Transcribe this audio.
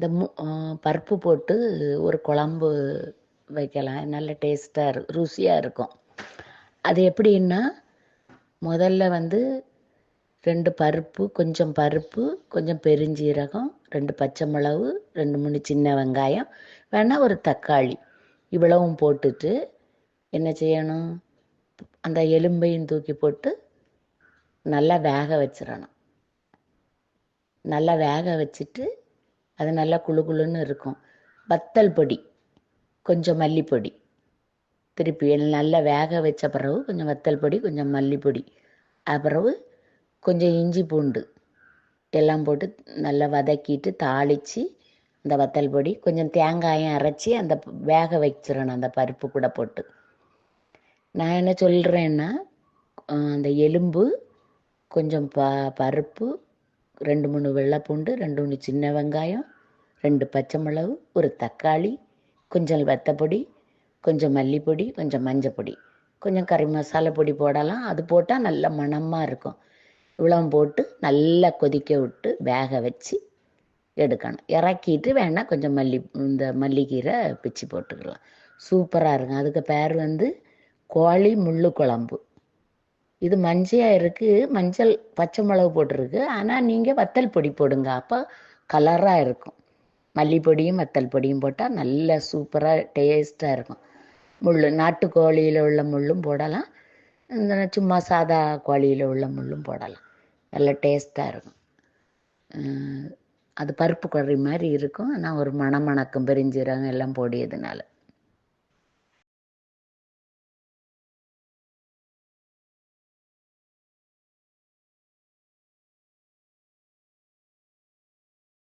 இந்த மு பருப்பு போட்டு ஒரு குழம்பு வைக்கலாம். நல்ல டேஸ்ட்டாக இரு ருசியாக இருக்கும். அது எப்படின்னா முதல்ல வந்து ரெண்டு பருப்பு கொஞ்சம் பருப்பு கொஞ்சம் பெருஞ்சீரகம் ரெண்டு பச்சை மிளகு ரெண்டு மூணு சின்ன வெங்காயம் வேணால் ஒரு தக்காளி. இவ்வளவும் போட்டுட்டு என்ன செய்யணும்? அந்த எலும்பையும் தூக்கி போட்டு நல்லா வேக வச்சிடணும். நல்லா வேக வச்சுட்டு அது நல்லா குழு குழுன்னு இருக்கும். வத்தல் பொடி கொஞ்சம் மல்லிப்பொடி. திருப்பி நல்லா வேக வச்ச பிறகு கொஞ்சம் வத்தல் பொடி கொஞ்சம் மல்லிப்பொடி. அப்புறவு கொஞ்சம் இஞ்சி பூண்டு எல்லாம் போட்டு நல்லா வதக்கிட்டு தாளித்து அந்த வத்தல் பொடி கொஞ்சம் தேங்காயம் அரைச்சி அந்த வேக வச்சிடணும் அந்த பருப்பு கூட போட்டு. நான் என்ன சொல்கிறேன்னா அந்த எலும்பு கொஞ்சம் ப பருப்பு ரெண்டு மூணு வெள்ளைப்பூண்டு ரெண்டு மூணு சின்ன வெங்காயம் ரெண்டு பச்சை மிளகு ஒரு தக்காளி கொஞ்சம் வெத்தப்பொடி கொஞ்சம் மல்லிப்பொடி கொஞ்சம் மஞ்சப்பொடி கொஞ்சம் கறி மசாலா பொடி போடலாம். அது போட்டால் நல்ல மணமாக இருக்கும். இவ்வளோ போட்டு நல்லா கொதிக்க விட்டு வேக வச்சு எடுக்கணும். இறக்கிட்டு வேணால் கொஞ்சம் மல்லி இந்த மல்லிக்கீரை பிச்சு போட்டுக்கலாம். சூப்பராக இருக்கும். அதுக்கு பேர் வந்து கோழி முள்ளு குழம்பு. இது மஞ்சையாக இருக்குது மஞ்சள் பச்சை மிளகு போட்டிருக்கு. ஆனால் நீங்கள் வத்தல் பொடி போடுங்க. அப்போ கலராக இருக்கும். மல்லிப்பொடியும் வத்தல் பொடியும் போட்டால் நல்ல சூப்பராக டேஸ்ட்டாக இருக்கும். முள் நாட்டுக்கோழியில் உள்ள முள்ளும் போடலாம். இந்த சும்மா சாதா கோழியில் உள்ள முள்ளும் போடலாம். நல்ல டேஸ்ட்டாக இருக்கும். அது பருப்பு கறி மாதிரி இருக்கும். ஆனால் ஒரு மணமணக்கம் பெருஞ்சீரகம் எல்லாம் போடியதுனால.